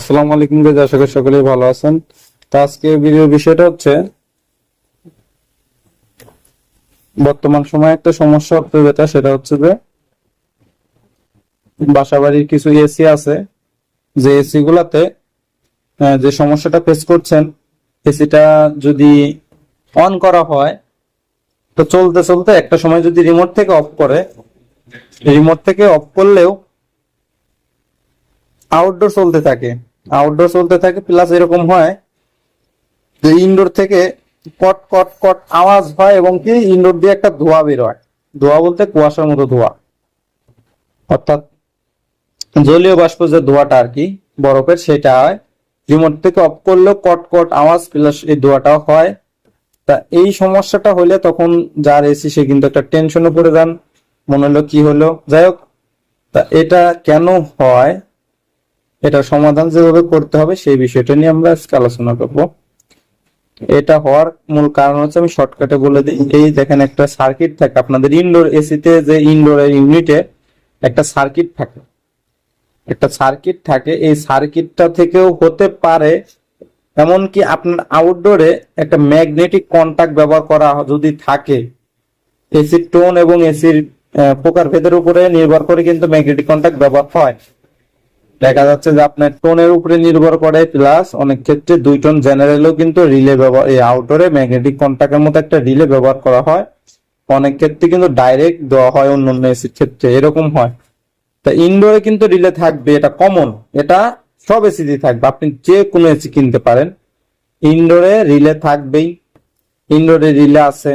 আসসালামু আলাইকুম গাইজ আশা করি সকলেই ভালো আছেন। তো আজকে ভিডিওর বিষয়টা হচ্ছে, বর্তমান সময়ে একটা সমস্যা হচ্ছে যেটা, সেটা হচ্ছে যে বাসা বাড়ির কিছু এসি আছে। যে এসি গুলাতে যে সমস্যাটা ফেস করছেন এসিটা যদি অন করা হয়, তো চলতে চলতে একটা সময় যদি রিমোট থেকে অফ করে রিমোট থেকে অফ করলেও আউটডোর চলতে থাকে। আউটডোর চলতে থাকে প্লাস এরকম হয় যে ইনডোর থেকে কট কট কট আওয়াজ হয় এবং কি ইনডোর দিয়ে একটা ধোঁয়া বের হয়। ধোঁয়া বলতে কুয়াশার মতো ধোঁয়া। অর্থাৎ জলীয় বাষ্প যে ধোঁয়াটা আর কি, বরফের, সেটা হয়। রিমোট থেকে অফ করলেও কট কট আওয়াজ প্লাস এই ধোঁয়াটাও হয়। তা এই সমস্যাটা হলে তখন যার এসি সে কিন্তু একটা টেনশনে পড়ে যান। মনে হলো কি হলো? যাই হোক, তা এটা কেন হয়? এটা সমাধান যেভাবে করতে হবে সেই বিষয়টা নিয়ে আমরা আজকে আলোচনা করব। এটা হওয়ার মূল কারণ হচ্ছে আমি শর্টকাটে বলে দিই। এই দেখেন একটা সার্কিট থাকে। আপনাদের ইনডোর এসিতে যে ইনডোর ইউনিটে একটা সার্কিট থাকে। একটা সার্কিট থাকে। এই সার্কিটটা থেকেও হতে পারে এমনকি আপনার আউটডোরে একটা ম্যাগনেটিক কন্টাক্ট ব্যবহার করা যদি থাকে এসির টোন এবং এসির প্রকার ভেদের উপরে নির্ভর করে কিন্তু ম্যাগনেটিক কন্টাক্ট ব্যবহার হয়। দেখা যাচ্ছে যে আপনার টোনের উপরে নির্ভর করে, প্লাস অনেক ক্ষেত্রে দুই টোন জেনারেলও কিন্তু রিলে ব্যবহার, এই আউটডোরে ম্যাগনেটিক কন্টাক্টের মতো একটা রিলে ব্যবহার করা হয়। অনেক ক্ষেত্রে কিন্তু ডাইরেক্ট দেওয়া হয় অন্য অন্য এসির ক্ষেত্রে, এরকম হয়। তা ইনডোরে কিন্তু রিলে থাকবে, এটা কমন এটা সব এসিতে থাকবে, আপনি যে কোনো এসি কিনতে পারেন। ইনডোরে রিলে থাকবেই ইনডোরে রিলে আছে।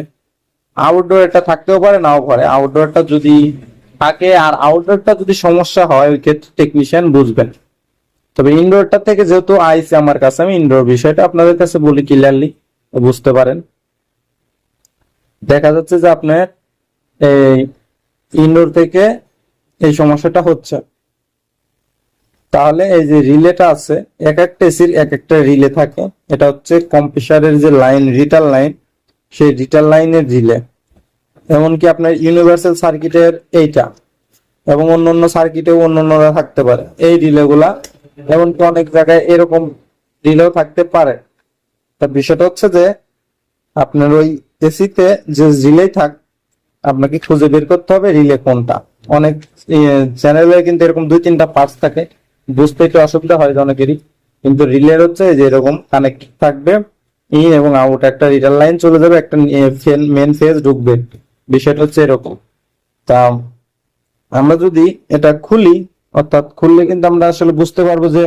আউটডোর এটা থাকতেও পারে, নাও পারে। আউটডোরটা যদি থাকে আর আউটডোরটা যদি সমস্যা হয়, ওই ক্ষেত্রে টেকনিশিয়ান বুঝবেন। তবে ইনডোরটা থেকে যেহেতু আইসি আমার কাছে, আমি ইনডোর বিষয়টা আপনাদের কাছে বলি ক্লিয়ারলি বুঝতে পারেন। দেখা যাচ্ছে যে আপনার এই ইনডোর থেকে এই সমস্যাটা হচ্ছে। তাহলে এই যে রিলেটা আছে, এক একটা এসির এক একটা রিলে থাকে। এটা হচ্ছে কম্প্রেসারের যে লাইন রিটার লাইন সেই রিটার লাইনের রিলে এমনকি আপনার ইউনিভার্সাল সার্কিটের এইটা এবং অন্য অন্য সার্কিটেও অন্য অন্যরা থাকতে পারে। এই রিলে গুলা এমনকি অনেক জায়গায় এরকম রিলেও থাকতে পারে। তা বিষয়টা হচ্ছে যে আপনার ওই এসিতে যে রিলেই থাক, আপনাকে খুঁজে বের করতে হবে রিলে কোনটা। অনেক চ্যানেলে কিন্তু এরকম দুই তিনটা পার্টস থাকে। বুঝতে একটু অসুবিধা হয় অনেকেরই। কিন্তু রিলের হচ্ছে যে এরকম কানেক্ট থাকবে ইন এবং আউট একটা রিটার লাইন চলে যাবে, একটা মেন ফেজ ঢুকবে। বিষয়টা হচ্ছে এরকম। তা আমরা যদি এটা খুলি, অর্থাৎ খুললে কিন্তু আমরা আসলে বুঝতে পারব যে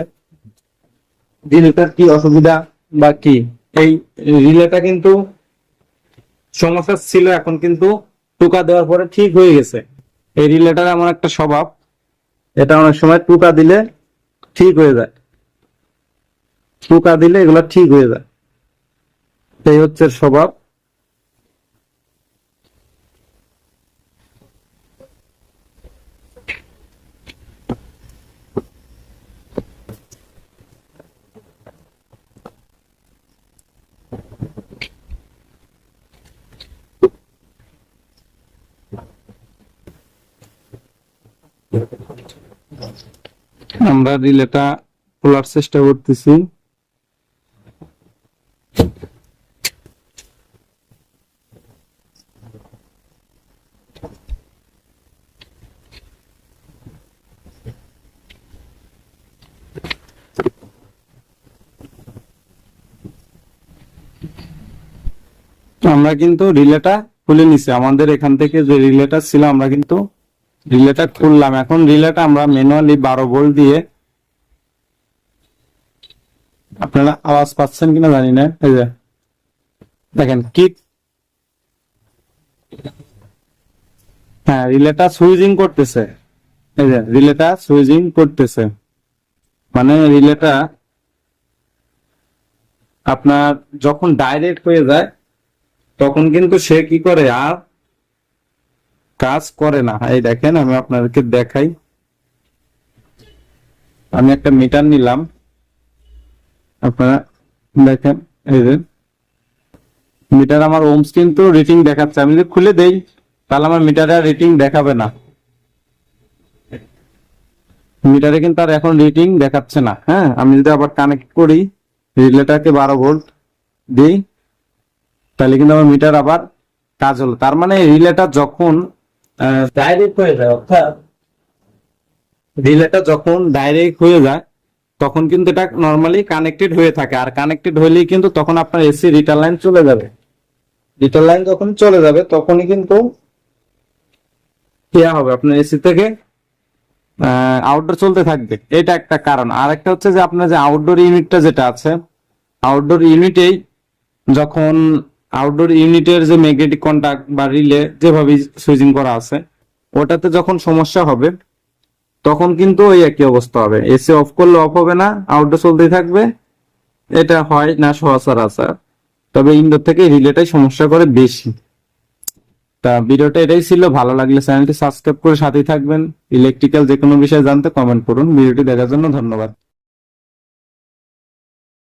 রিলেটার কি অসুবিধা বা কি। এই রিলেটা কিন্তু সমস্যা ছিল, এখন কিন্তু টুকা দেওয়ার পরে ঠিক হয়ে গেছে। এই রিলেটার এমন একটা স্বভাব, এটা অনেক সময় টুকা দিলে ঠিক হয়ে যায়। টুকা দিলে এগুলো ঠিক হয়ে যায়। এই হচ্ছে স্বভাব। আমরা রিলেটা খোলার চেষ্টা করতেছি। আমরা কিন্তু রিলেটা খুলে নিছি। আমাদের এখান থেকে যে রিলেটা ছিল, আমরা কিন্তু রিলেটা খুললাম। এখন রিলেটা আমরা ম্যানুয়ালি বারো ভোল্ট দিয়ে আপনারা আওয়াজ পাচ্ছেন কিনা জানি না। এই যে, দেখেন, কি হ্যাঁ রিলেটা সুইচিং করতেছে। এই যে, রিলেটা সুইচিং করতেছে। মানে রিলেটা আপনার যখন ডাইরেক্ট হয়ে যায়, তখন কিন্তু সে কি করে আর কাজ করে না। এই দেখেন, আমি আপনাদেরকে দেখাই। আমি একটা মিটার নিলাম। আপনারা দেখেন, এই যে। মিটার আমার ওমস কিন্তু রিডিং দেখাচ্ছে। আমি যদি খুলে দেই, তাহলে আমার মিটারে রিডিং দেখাবে না। মিটারে কিন্তু আর এখন রিডিং দেখাচ্ছে না। হ্যাঁ আমি যদি আবার কানেক্ট করি রিলেটারকে বারো ভোল্ট দিই, তাহলে কিন্তু আমার মিটার আবার কাজ হলো। তার মানে রিলেটার যখন ডাইরেক্ট হয়ে যায়, অর্থাৎ রিলেটা যখন ডাইরেক্ট হয়ে যায়, তখন কিন্তু এটা নর্মালি কানেক্টেড হয়ে থাকে। আর কানেক্টেড হলেই কিন্তু তখন আপনার এসি রিটার লাইন চলে যাবে। রিটার লাইন যখন চলে যাবে, তখনই কিন্তু ইয়া হবে, আপনার এসি থেকে আউটডোর চলতে থাকবে। এটা একটা কারণ। আর একটা হচ্ছে যে আপনার যে আউটডোর ইউনিটটা যেটা আছে আউটডোর ইউনিটেই যখন আউটডোর ইউনিটের যে ম্যাগনেটিক কন্টাক্ট বা রিলে যেভাবে সুইচিং করা আছে, ওটাতে যখন সমস্যা হবে, তখন কিন্তু ওই একই অবস্থা হবে। এসি অফ করলে অফ হবে না আউটডোর চলতেই থাকবে, এটা হয় না সহসরাচর তবে ইনডোর থেকে রিলেটাই সমস্যা করে বেশি। তা ভিডিওটা এটাই ছিল, ভালো লাগলে চ্যানেলটি সাবস্ক্রাইব করে সাথেই থাকবেন। ইলেকট্রিক্যাল যে কোনো বিষয়ে জানতে কমেন্ট করুন। ভিডিওটি দেখার জন্য ধন্যবাদ।